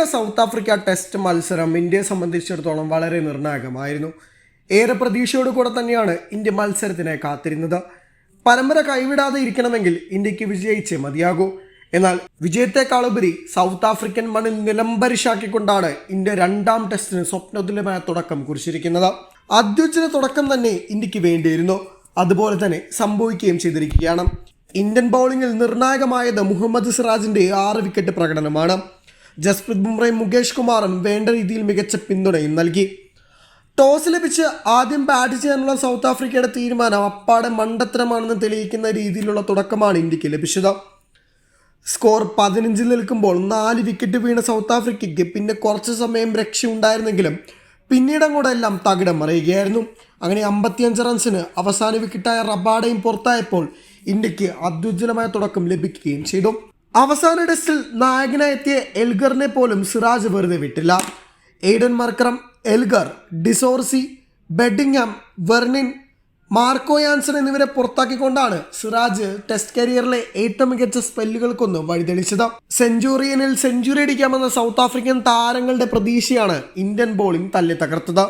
India south Africa test മത്സരം ഇന്ത്യയെ സംബന്ധിച്ചിടത്തോളം വളരെ നിർണായകമായിരുന്നു. ഏറെ പ്രതീക്ഷയോട് കൂടെ തന്നെയാണ് ഇന്ത്യ മത്സരത്തിനെ കാത്തിരുന്നത്. പരമ്പര കൈവിടാതെ ഇരിക്കണമെങ്കിൽ ഇന്ത്യയ്ക്ക് വിജയിച്ചേ മതിയാകൂ. എന്നാൽ വിജയത്തെക്കാളുപരി സൗത്ത് ആഫ്രിക്കൻ മണ്ണിൽ നിലംപരിശാക്കിക്കൊണ്ടാണ് ഇന്ത്യ രണ്ടാം ടെസ്റ്റിന് സ്വപ്നതുല്യമായ തുടക്കം കുറിച്ചിരിക്കുന്നത്. അത്യുജ്വല തുടക്കം തന്നെ ഇന്ത്യയ്ക്ക് വേണ്ടിയിരുന്നു. അതുപോലെ തന്നെ സംഭവിക്കുകയും ചെയ്തിരിക്കുകയാണ്. ഇന്ത്യൻ ബൗളിംഗിൽ നിർണായകമായത് മുഹമ്മദ് സിറാജിന്റെ ആറ് വിക്കറ്റ് പ്രകടനമാണ്. ജസ്പ്രീത് ബുംറയും മുകേഷ് കുമാറും വേണ്ട രീതിയിൽ മികച്ച പിന്തുണയും നൽകി. ടോസ് ലഭിച്ച് ആദ്യം ബാറ്റ് ചെയ്യാനുള്ള സൗത്ത് ആഫ്രിക്കയുടെ തീരുമാനം അപ്പാടെ മണ്ടത്തരമാണെന്ന് തെളിയിക്കുന്ന രീതിയിലുള്ള തുടക്കമാണ് ഇന്ത്യയ്ക്ക് ലഭിച്ചത്. സ്കോർ പതിനഞ്ചിൽ നിൽക്കുമ്പോൾ നാല് വിക്കറ്റ് വീണ സൗത്ത് ആഫ്രിക്കയ്ക്ക് പിന്നെ കുറച്ച് സമയം രക്ഷയുണ്ടായിരുന്നെങ്കിലും പിന്നീട് അങ്ങോട്ടെല്ലാം തകിടം മറിയുകയായിരുന്നു. അങ്ങനെ അമ്പത്തിയഞ്ച് റൺസിന് അവസാന വിക്കറ്റായ റബാഡയും പുറത്തായപ്പോൾ ഇന്ത്യയ്ക്ക് അത്യുജ്വലമായ തുടക്കം ലഭിക്കുകയും ചെയ്തു. അവസാന ടെസ്റ്റിൽ നായകനായി എത്തിയ എൽഗറിനെ പോലും സിറാജ് വെറുതെ വിട്ടില്ല. Aiden Markram Elgar de Zorzi Bedingham Verreynne Marco Jansen എന്നിവരെ പുറത്താക്കിക്കൊണ്ടാണ് സിറാജ് ടെസ്റ്റ് കരിയറിലെ ഏറ്റവും മികച്ച സ്പെല്ലുകൾക്കൊന്ന് വഴിതെളിച്ചത്. സെഞ്ചുറിയനിൽ സെഞ്ചുറി അടിക്കാമെന്ന സൗത്ത് ആഫ്രിക്കൻ താരങ്ങളുടെ പ്രതീക്ഷയാണ് ഇന്ത്യൻ ബോളിംഗ് തല്ലി തകർത്തത്.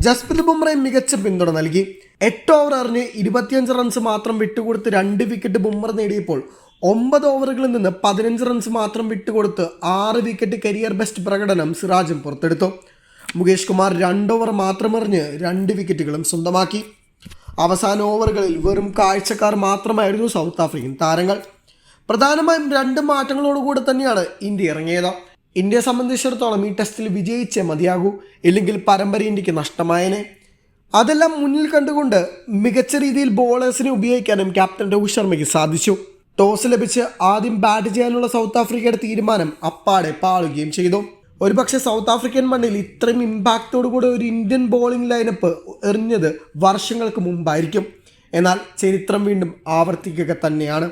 ജസ്പ്രീത് ബുംറയെ മികച്ച പിന്തുണ നൽകി. എട്ട് ഓവർ എറിഞ്ഞ് ഇരുപത്തിയഞ്ച് റൺസ് മാത്രം വിട്ടുകൊടുത്ത് രണ്ട് വിക്കറ്റ് ബുംറ നേടിയപ്പോൾ ഒമ്പത് ഓവറുകളിൽ നിന്ന് പതിനഞ്ച് റൺസ് മാത്രം വിട്ടുകൊടുത്ത് ആറ് വിക്കറ്റ് കരിയർ ബെസ്റ്റ് പ്രകടനം സിറാജും പുറത്തെടുത്തു. മുകേഷ് കുമാർ രണ്ട് ഓവർ മാത്രം എറിഞ്ഞ് രണ്ട് വിക്കറ്റുകളും സ്വന്തമാക്കി. അവസാന ഓവറുകളിൽ വെറും കാഴ്ചക്കാർ മാത്രമായിരുന്നു സൗത്ത് ആഫ്രിക്കൻ താരങ്ങൾ. പ്രധാനമായും രണ്ട് മാറ്റങ്ങളോടുകൂടി തന്നെയാണ് ഇന്ത്യ ഇറങ്ങിയത്. ഇന്ത്യയെ സംബന്ധിച്ചിടത്തോളം ഈ ടെസ്റ്റിൽ വിജയിച്ചേ മതിയാകൂ ഇല്ലെങ്കിൽ പരമ്പര ഇന്ത്യയ്ക്ക് നഷ്ടമായേനെ. അതെല്ലാം മുന്നിൽ കണ്ടുകൊണ്ട് മികച്ച രീതിയിൽ ബോളേഴ്സിനെ ഉപയോഗിക്കാനും ക്യാപ്റ്റൻ രോഹിത് ശർമ്മയ്ക്ക് സാധിച്ചു. ടോസ് ലഭിച്ച് ആദ്യം ബാറ്റ് ചെയ്യാനുള്ള സൗത്ത് ആഫ്രിക്കയുടെ തീരുമാനം അപ്പാടെ പാളുകയും ചെയ്തു. ഒരുപക്ഷെ സൗത്ത് ആഫ്രിക്കൻ മണ്ണിൽ ഇത്രയും ഇമ്പാക്റ്റോടു കൂടെ ഒരു ഇന്ത്യൻ ബോളിംഗ് ലൈനപ്പ് എറിഞ്ഞത് വർഷങ്ങൾക്ക് മുമ്പായിരിക്കും. എന്നാൽ ചരിത്രം വീണ്ടും ആവർത്തിക്കുക തന്നെയാണ്.